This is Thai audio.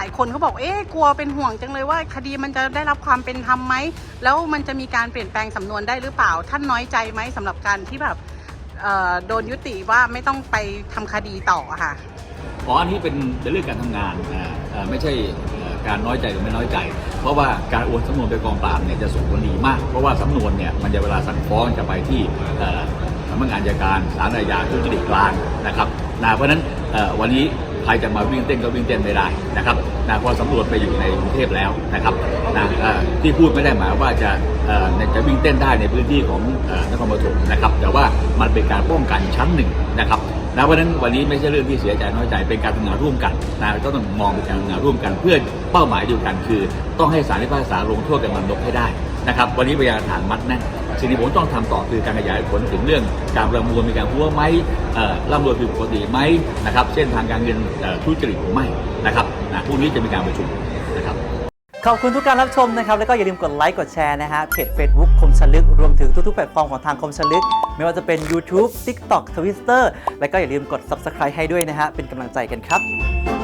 ายคนเขาบอก เอ๊ะ กลัวเป็นห่วงจังเลยว่า คดีมันจะได้รับความเป็นธรรมไหม แล้วมันจะมีการเปลี่ยนแปลงสำนวนได้หรือเปล่า ท่านน้อยใจไหมสำหรับการที่แบบเอ่อโดนยุติว่าไม่ต้องไปทำคดีต่อค่ะ อ๋ออันนี้เป็นเป็นเรื่องการทำงานอ่าอ่าไม่ใช่เอ่อการน้อยใจหรือไม่น้อยใจ เพราะว่าการโอนสำนวนไปกองปราบเนี่ยจะส่งผลดีมาก เพราะว่าสำนวนเนี่ยมันจะเวลาสั่งฟ้องจะไปที่เอ่อสำนักงานอัยการศาลอาญาทุจริตกลางนะครับนะเพราะฉะนั้นเอ่อวันนี้ ใครจะมาวิ่งเต้นก็วิ่งเต้นไม่ได้นะครับนะพราะสำนวนไปอยู่ในกรุงเทพแล้วนะครับนะที่พูดไม่ได้หมายว่าจะจะวิ่งเต้นได้ในพื้นที่ของนครปฐมนะครับแต่ว่ามันเป็นการป้องกันชั้นหนึ่งนะครับนะเพราะฉะนั้นวันนี้ไม่ใช่เรื่องที่เสียใจน้อยใจเป็นการทำงานร่วมกันนะก็ต้องมองเป็นการทำงานร่วมกันเพื่อเป้าหมายเดียวกันคือ ต้องให้ศาลพิพากษาลงโทษกันมันนกให้ได้นะครับ วันนี้พยานฐานมัดแน่น สิ่งที่ผมต้องทำต่อคือการขยายผลถึงเรื่องการประมวลมีการพัวไหมร่ำรวยผิดปกติไหมนะครับเส้นทางการเงินทุจริตหรือไม่นะครับนะพรุ่งนี้จะมีการประชุมนะครับขอบคุณทุกการรับชมนะครับ แล้วก็อย่าลืมกดไลค์กดแชร์นะฮะเพจ Facebook คมชลึก รวมถึงทุกๆแพลตฟอร์มของทางคมชลึก ไม่ว่าจะเป็น YouTube TikTok Twitter แล้วก็อย่าลืมกด Subscribe ให้ด้วยนะฮะเป็นกำลังใจกันครับ